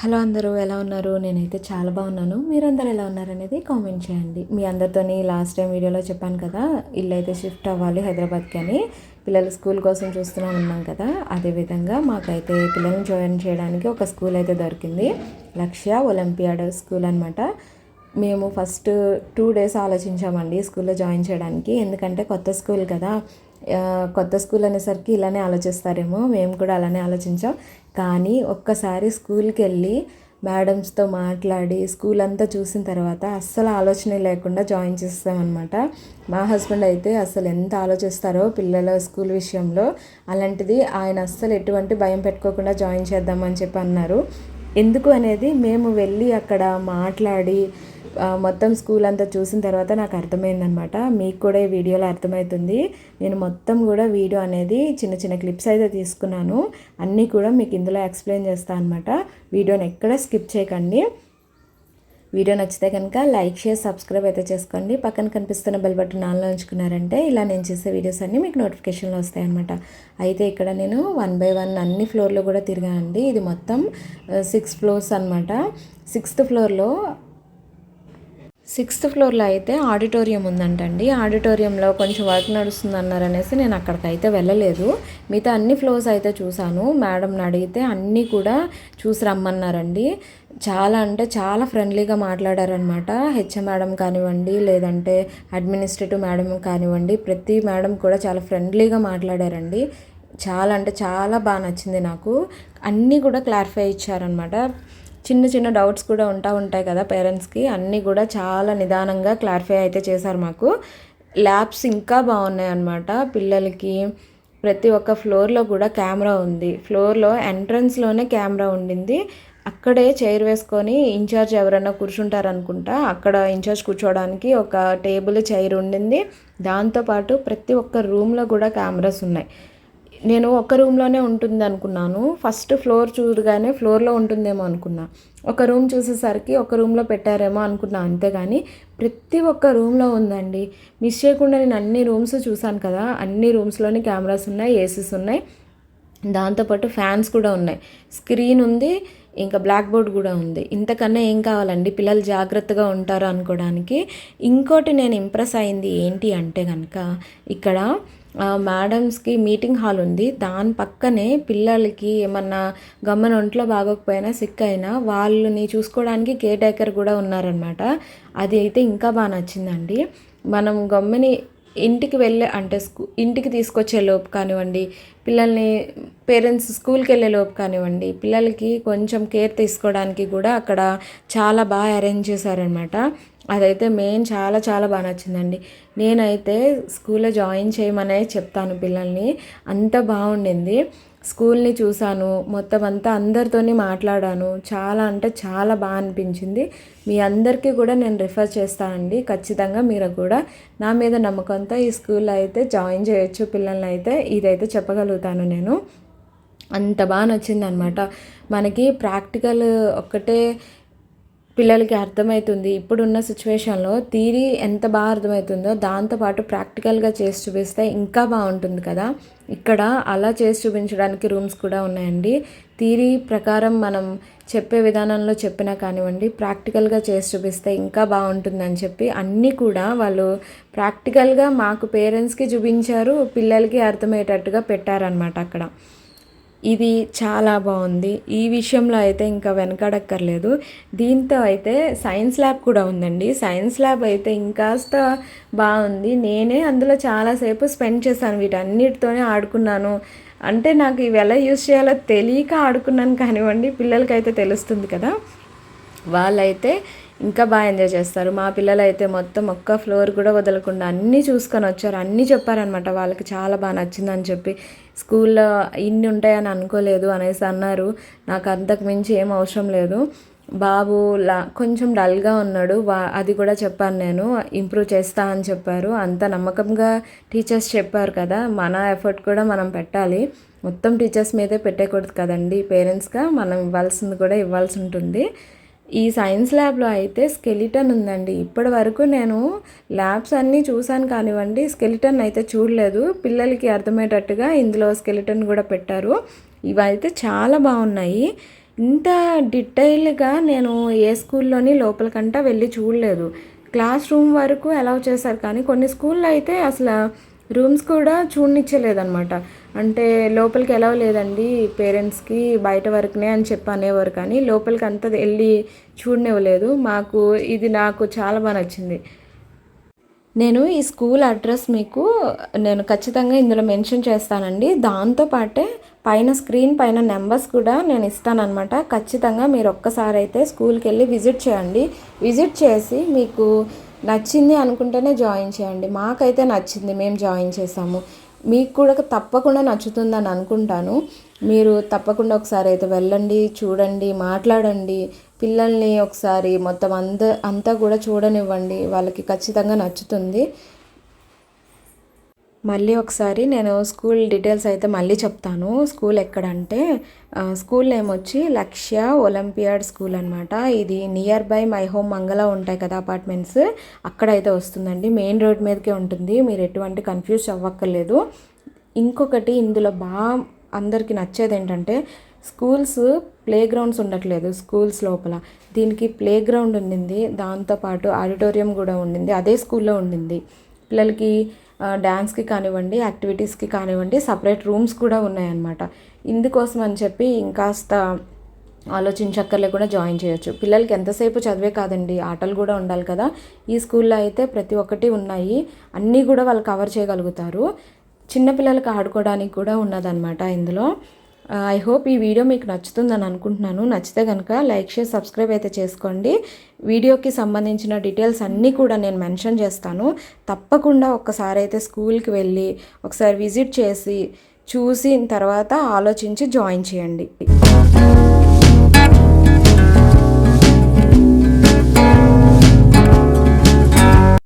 Hello అందరూ ఎలా ఉన్నారు? నేనైతే చాలా బాగున్నాను. మీరందరూ ఎలా ఉన్నారు అనేది కామెంట్ చేయండి. మీ అందరితోని లాస్ట్ టైం వీడియోలో చెప్పాను కదా ఇల్లు అయితే షిఫ్ట్ అవ్వాలి హైదరాబాద్కి అని. పిల్లలు స్కూల్ కోసం చూస్తూనే ఉన్నాం కదా. అదేవిధంగా మాకైతే పిల్లల్ని జాయిన్ చేయడానికి ఒక స్కూల్ అయితే దొరికింది. లక్ష్య ఒలింపియాడ్ స్కూల్ అనమాట మేము ఫస్ట్ టూ డేస్ ఆలోచించామండి స్కూల్లో జాయిన్ చేయడానికి. ఎందుకంటే కొత్త స్కూల్ కదా. కొత్త స్కూల్ అనేసరికి ఇలానే ఆలోచిస్తారేమో. మేము కూడా అలానే ఆలోచించాం. కానీ ఒక్కసారి స్కూల్కి వెళ్ళి మేడమ్స్తో మాట్లాడి స్కూల్ అంతా చూసిన తర్వాత అస్సలు ఆలోచన లేకుండా జాయిన్ చేస్తామన్నమాట మా హస్బెండ్ అయితే అసలు ఎంత ఆలోచిస్తారో పిల్లల స్కూల్ విషయంలో అలాంటిది ఆయన అస్సలు ఎటువంటి భయం పెట్టుకోకుండా జాయిన్ చేద్దామని చెప్పి అన్నారు. ఎందుకు అనేది మేము వెళ్ళి అక్కడ మాట్లాడి మొత్తం స్కూల్ అంతా చూసిన తర్వాత నాకు అర్థమైందనమాట మీకు కూడా ఈ వీడియోలో అర్థమవుతుంది నేను మొత్తం కూడా వీడియో అనేది చిన్న చిన్న క్లిప్స్ అయితే తీసుకున్నాను. అన్నీ కూడా మీకు ఇందులో ఎక్స్ప్లెయిన్ చేస్తాను అనమాట వీడియోని ఎక్కడ స్కిప్ చేయకండి. వీడియో నచ్చితే కనుక లైక్ షేర్ సబ్స్క్రైబ్ అయితే చేసుకోండి. పక్కన కనిపిస్తున్న బెల్ బటన్ ఆన్లో ఉంచుకున్నారంటే ఇలా నేను చేసే వీడియోస్ అన్నీ మీకు నోటిఫికేషన్లో వస్తాయి అనమాట అయితే ఇక్కడ నేను వన్ బై వన్ అన్ని ఫ్లోర్లో కూడా తిరిగానండి. ఇది మొత్తం సిక్స్ ఫ్లోర్స్ అనమాట సిక్స్త్ ఫ్లోర్లో సిక్స్త్ ఫ్లోర్లో అయితే ఆడిటోరియం ఉందంటండి. ఆడిటోరియంలో కొంచెం వర్క్ నడుస్తుంది అన్నారనేసి నేను అక్కడికైతే వెళ్ళలేదు. మిగతా అన్ని ఫ్లోర్స్ అయితే చూశాను. మేడంని అడిగితే అన్నీ కూడా చూసి రమ్మన్నారండి. చాలా అంటే చాలా ఫ్రెండ్లీగా మాట్లాడారనమాట హెచ్ఎం మేడం కానివ్వండి లేదంటే అడ్మినిస్ట్రేటివ్ మేడం కానివ్వండి ప్రతి మేడం కూడా చాలా ఫ్రెండ్లీగా మాట్లాడారండి. చాలా అంటే చాలా బాగా నచ్చింది నాకు. అన్నీ కూడా క్లారిఫై ఇచ్చారనమాట చిన్న చిన్న డౌట్స్ కూడా ఉంటా ఉంటాయి కదా పేరెంట్స్కి. అన్నీ కూడా చాలా నిదానంగా క్లారిఫై అయితే చేశారు మాకు. ల్యాబ్స్ ఇంకా బాగున్నాయి అన్నమాట. పిల్లలకి ప్రతి ఒక్క ఫ్లోర్లో కూడా కెమెరా ఉంది. ఫ్లోర్లో ఎంట్రన్స్లోనే కెమెరా ఉండింది. అక్కడే చైర్ వేసుకొని ఇన్ఛార్జ్ ఎవరైనా కూర్చుంటారనుకుంటా అక్కడ ఇన్ఛార్జ్ కూర్చోవడానికి ఒక టేబుల్ చైర్ ఉండింది. దాంతోపాటు ప్రతి ఒక్క రూమ్లో కూడా కెమెరాస్ ఉన్నాయి. నేను ఒక రూమ్లోనే ఉంటుంది అనుకున్నాను ఫస్ట్ ఫ్లోర్ చూడగానే ఫ్లోర్లో ఉంటుందేమో అనుకున్నా. ఒక రూమ్ చూసేసరికి ఒక రూమ్లో పెట్టారేమో అనుకున్నా అంతేగాని ప్రతి ఒక్క రూమ్లో ఉందండి. మిస్ చేయకుండా నేను అన్ని రూమ్స్ చూశాను కదా. అన్ని రూమ్స్లోని కెమెరాస్ ఉన్నాయి ఏసీస్ ఉన్నాయి. దాంతోపాటు ఫ్యాన్స్ కూడా ఉన్నాయి. స్క్రీన్ ఉంది ఇంకా బ్లాక్ బోర్డ్ కూడా ఉంది. ఇంతకన్నా ఏం కావాలండి? పిల్లలు జాగ్రత్తగా ఉంటారు అనుకోవడానికి. ఇంకోటి నేను ఇంప్రెస్ అయింది ఏంటి అంటే కనుక ఇక్కడ మేడమ్స్కి మీటింగ్ హాల్ ఉంది. దాని పక్కనే పిల్లలకి ఏమన్నా గమ్మన ఒంట్లో బాగోకపోయినా సిక్ అయినా వాళ్ళని చూసుకోవడానికి కేర్ టేకర్ కూడా ఉన్నారనమాట అది అయితే ఇంకా బాగా నచ్చిందండి. మనం గమ్మని ఇంటికి వెళ్ళే అంటే స్కూ ఇంటికి తీసుకొచ్చే లోపు కానివ్వండి పిల్లల్ని పేరెంట్స్ స్కూల్కి వెళ్ళే లోపు కానివ్వండి పిల్లలకి కొంచెం కేర్ తీసుకోవడానికి కూడా అక్కడ చాలా బాగా అరేంజ్ చేశారనమాట అదైతే మెయిన్ చాలా చాలా బాగా నచ్చిందండి. నేనైతే స్కూల్లో జాయిన్ చేయమనే చెప్తాను పిల్లల్ని. అంత బాగుండింది. స్కూల్ని చూశాను మొత్తం అంతా అందరితోని మాట్లాడాను. చాలా అంటే చాలా బాగా అనిపించింది. మీ అందరికీ కూడా నేను రిఫర్ చేస్తానండి. ఖచ్చితంగా మీరు కూడా నా మీద నమ్మకంతో ఈ స్కూల్లో అయితే జాయిన్ చేయొచ్చు పిల్లల్ని అయితే ఇదైతే చెప్పగలుగుతాను నేను. అంత బాగా నచ్చిందనమాట. మనకి ప్రాక్టికల్ ఒక్కటే పిల్లలకి అర్థమవుతుంది ఇప్పుడున్న సిచ్యువేషన్లో థీరీ ఎంత బాగా అర్థమవుతుందో దాంతోపాటు ప్రాక్టికల్గా చేసి చూపిస్తే ఇంకా బాగుంటుంది కదా. ఇక్కడ అలా చేసి చూపించడానికి రూమ్స్ కూడా ఉన్నాయండి. థీరీ ప్రకారం మనం చెప్పే విధానంలో చెప్పినా కానివ్వండి ప్రాక్టికల్గా చేసి చూపిస్తే ఇంకా బాగుంటుందని చెప్పి అన్నీ కూడా వాళ్ళు ప్రాక్టికల్గా మాకు పేరెంట్స్కి చూపించారు పిల్లలకి అర్థమయ్యేటట్టుగా పెట్టారనమాట అక్కడ. ఇది చాలా బాగుంది. ఈ విషయంలో అయితే ఇంకా వెనకాడక్కర్లేదు. దీంతో అయితే సైన్స్ ల్యాబ్ కూడా ఉందండి. సైన్స్ ల్యాబ్ అయితే ఇంకాస్త బాగుంది. నేనే అందులో చాలాసేపు స్పెండ్ చేశాను. వీటన్నిటితోనే ఆడుకున్నాను. అంటే నాకు ఇవి ఎలా యూస్ చేయాలో తెలియక ఆడుకున్నాను కానివ్వండి పిల్లలకైతే తెలుస్తుంది కదా. వాళ్ళైతే ఇంకా బాగా ఎంజాయ్ చేస్తారు. మా పిల్లలు అయితే మొత్తం ఒక్క ఫ్లోర్ కూడా వదలకుండా అన్నీ చూసుకొని వచ్చారు. అన్నీ చెప్పారనమాట వాళ్ళకి చాలా బాగా నచ్చిందని చెప్పి. స్కూల్లో ఇన్ని ఉంటాయని అనుకోలేదు అనేసి అన్నారు. నాకు అంతకు మించి ఏం అవసరం లేదు. బాబు లా కొంచెం డల్గా ఉన్నాడు. వా అది కూడా చెప్పాను నేను. ఇంప్రూవ్ చేస్తా అని చెప్పారు. అంత నమ్మకంగా టీచర్స్ చెప్పారు కదా. మన ఎఫర్ట్ కూడా మనం పెట్టాలి. మొత్తం టీచర్స్ మీదే పెట్టకూడదు కదండి. పేరెంట్స్గా మనం ఇవ్వాల్సింది కూడా ఇవ్వాల్సి ఉంటుంది. ఈ సైన్స్ ల్యాబ్లో అయితే స్కెలిటన్ ఉందండి. ఇప్పటి వరకు నేను ల్యాబ్స్ అన్నీ చూశాను కానివ్వండి స్కెలిటన్ అయితే చూడలేదు. పిల్లలకి అర్థమయ్యేటట్టుగా ఇందులో స్కెలిటన్ కూడా పెట్టారు. ఇవైతే చాలా బాగున్నాయి. ఇంత డీటెయిల్గా నేను ఏ స్కూల్లోని లోపలికంటా వెళ్ళి చూడలేదు. క్లాస్ రూమ్ వరకు అలౌ చేశారు కానీ కొన్ని స్కూల్లో అయితే అసలు రూమ్స్ కూడా చూడనిచ్చలేదన్నమాట. అంటే లోపలికి ఎలా లేదండి పేరెంట్స్కి బయట వరకునే అని చెప్పి అనేవారు కానీ లోపలికి అంతా వెళ్ళి చూడనివ్వలేదు. మాకు ఇది నాకు చాలా బాగా నచ్చింది. నేను ఈ స్కూల్ అడ్రస్ మీకు నేను ఖచ్చితంగా ఇందులో మెన్షన్ చేస్తానండి. దాంతోపాటే పైన స్క్రీన్ పైన నెంబర్స్ కూడా నేను ఇస్తానన్నమాట. ఖచ్చితంగా మీరు ఒక్కసారి అయితే స్కూల్కి వెళ్ళి విజిట్ చేయండి. విజిట్ చేసి మీకు నచ్చింది అనుకుంటేనే జాయిన్ చేయండి. మాకైతే నచ్చింది మేము జాయిన్ చేసాము. మీకు కూడా తప్పకుండా నచ్చుతుందని అనుకుంటాను. మీరు తప్పకుండా ఒకసారి అయితే వెళ్ళండి చూడండి మాట్లాడండి. పిల్లల్ని ఒకసారి మొత్తం అంద అంతా కూడా చూడనివ్వండి. వాళ్ళకి ఖచ్చితంగా నచ్చుతుంది. మళ్ళీ ఒకసారి నేను స్కూల్ డీటెయిల్స్ అయితే మళ్ళీ చెప్తాను. స్కూల్ ఎక్కడంటే స్కూల్ నేమ్ వచ్చి లక్ష్య ఒలింపియాడ్ స్కూల్ అనమాట ఇది నియర్ బై మై హోమ్ మంగళ ఉంటాయి కదా అపార్ట్మెంట్స్. అక్కడైతే వస్తుందండి. మెయిన్ రోడ్ మీదకే ఉంటుంది. మీరు ఎటువంటి కన్ఫ్యూజ్ అవ్వక్కర్లేదు. ఇంకొకటి ఇందులో బాగా అందరికీ నచ్చేది ఏంటంటే స్కూల్స్ ప్లే గ్రౌండ్స్ ఉండట్లేదు స్కూల్స్ లోపల. దీనికి ప్లే గ్రౌండ్ ఉండింది దాంతోపాటు ఆడిటోరియం కూడా ఉండింది. అదే స్కూల్లో ఉండింది. పిల్లలకి డ్యాన్స్కి కానివ్వండి యాక్టివిటీస్కి కానివ్వండి సపరేట్ రూమ్స్ కూడా ఉన్నాయన్నమాట. ఇందుకోసం అని చెప్పి ఇంకాస్త ఆలోచించక్కర్లే కూడా జాయిన్ చేయొచ్చు. పిల్లలకి ఎంతసేపు చదివే కాదండి ఆటలు కూడా ఉండాలి కదా. ఈ స్కూల్లో అయితే ప్రతి ఒక్కటి ఉన్నాయి. అన్నీ కూడా వాళ్ళు కవర్ చేయగలుగుతారు. చిన్నపిల్లలకి ఆడుకోవడానికి కూడా ఉన్నదన్నమాట ఇందులో. Uh, ఐ హోప్ ఈ వీడియో మీకు నచ్చుతుందని అనుకుంటున్నాను. నచ్చితే కనుక లైక్ షేర్ సబ్స్క్రైబ్ అయితే చేసుకోండి. వీడియోకి సంబంధించిన డీటెయిల్స్ అన్నీ కూడా నేను మెన్షన్ చేస్తాను. తప్పకుండా ఒక్కసారి అయితే స్కూల్కి వెళ్ళి ఒకసారి విజిట్ చేసి చూసిన తర్వాత ఆలోచించి జాయిన్ చేయండి.